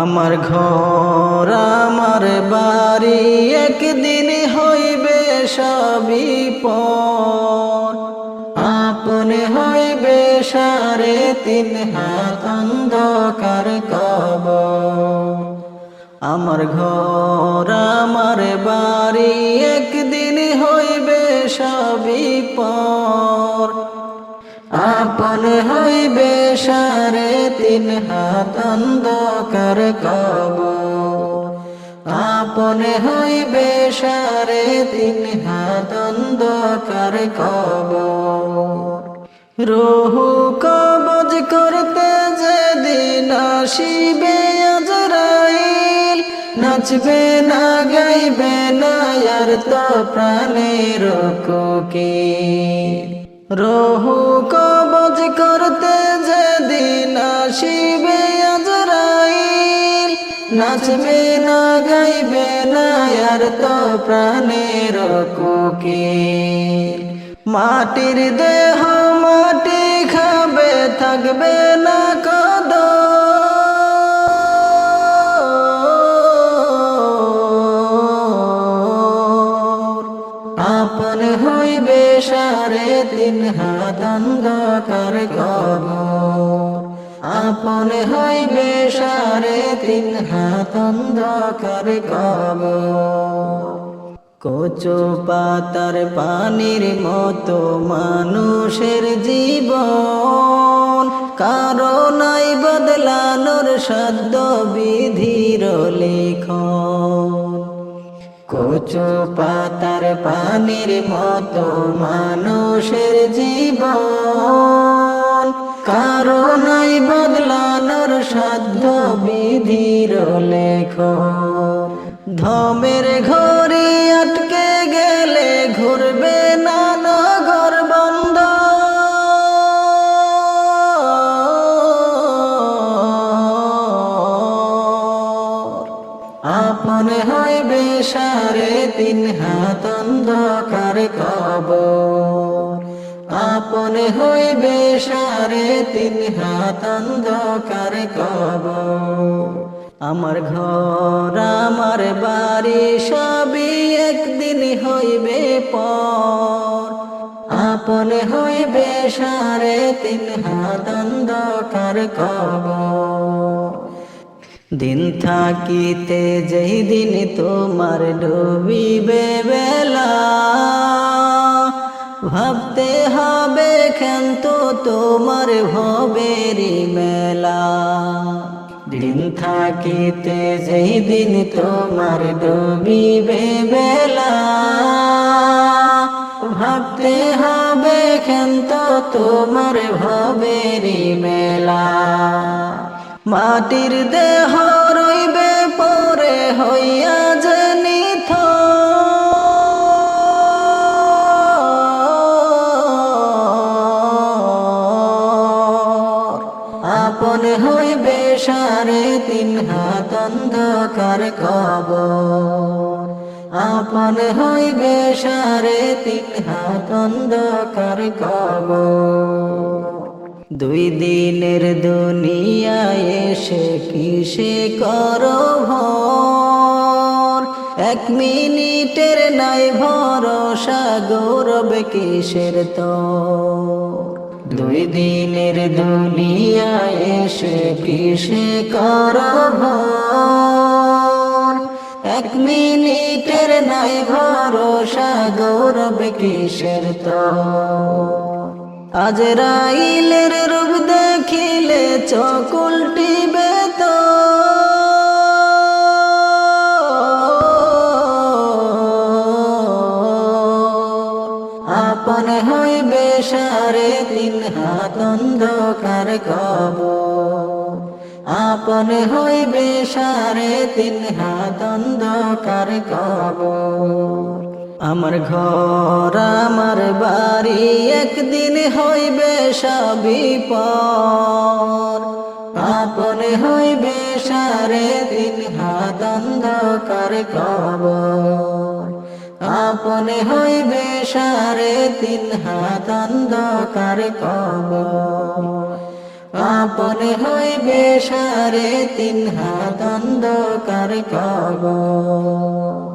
আমার ঘর, আমার বাড়ি একদিন হইবে সবই পর। আপন হইবে সারে তিন হাত অন্ধকার কব আমার ঘর, আমার বাড়ি একদিন হইবে সবই পর। আপন হইবে সারে তিন হাত অন্ধকার কব আপন হইবে সারে তিন হাত অন্ধকার কব রহু কবজ করতে যেদিন আসিবে আজরাইল, নাচবে না, গাইবে না, আর তো প্রাণের কোকিল। রহু কবজ করতে যেদিন আসিবে আজরাইল, নাচবে না, গাইবে না, আর তো প্রাণের কুকি মাটির দেহ মাটি খাবে, থাকবে না সারে তিন হাত অন্ধকার কব। আপন হইবে সারে তিন হাত অন্ধকার কব। কচু পাতার পানির মতো মানুষের জীবন, কারও নাই বদলানোর শব্দ বিধির লেখন। কচু পাতার পানির মতো মানুষের জীবন। নাই বদলানোর সাধ্য বিধির লেখ ধমের ঘরে আপন হইবে সারে তিন হাত অন্ধকার কব আপন হইবে সারে তিন হাত অন্ধকার কব আমার ঘর, আমার বাড়ি সবই একদিন হইবে পর। আপন হইবে সারে তিন হাত অন্ধকার কব দিন থাকিতে যেই দিন তোমার ডুবিবে বেলা, ভাবতে হবে ক্ষান্ত তোমার ভবেরি মেলা। দিন থাকিতে যেই দিন তোমার ডুবিবে বেলা, ভাবতে হবে ক্ষান্ত তোমার ভবেরি মেলা। মাটির দেহ রইবে পরে হইয়া জনিথ আপন হইবে সারে তিন হাত অন্ধকার কব আপন হইবে সারে তিন হাত অন্ধকার কব দুই দিনের দুনিয়ায় এসে কিসে করো এক মিনিটের নাই ভরসা, গৌরব কিসের তো দুই দিনের দুনিয়ায় এসে কিসে করো এক মিনিটের নাই ভরসা, গৌরব কিসের তো আজ রাইলের রূপ দেখিলে চকুলটিবে বেত। আপন হইবে সারে তিন হাত অন্ধকার কব। আপন হইবে সারে তিন হাত অন্ধকার কব। আমার ঘর, আমার বাড়ি একদিন হইবে সবই পর। আপন হইবে সারে তিন হাত অন্ধকার কব আপন হইবে সারে তিন হাত অন্ধকার কব আপন হইবে সারে তিন হাত অন্ধকার কবর।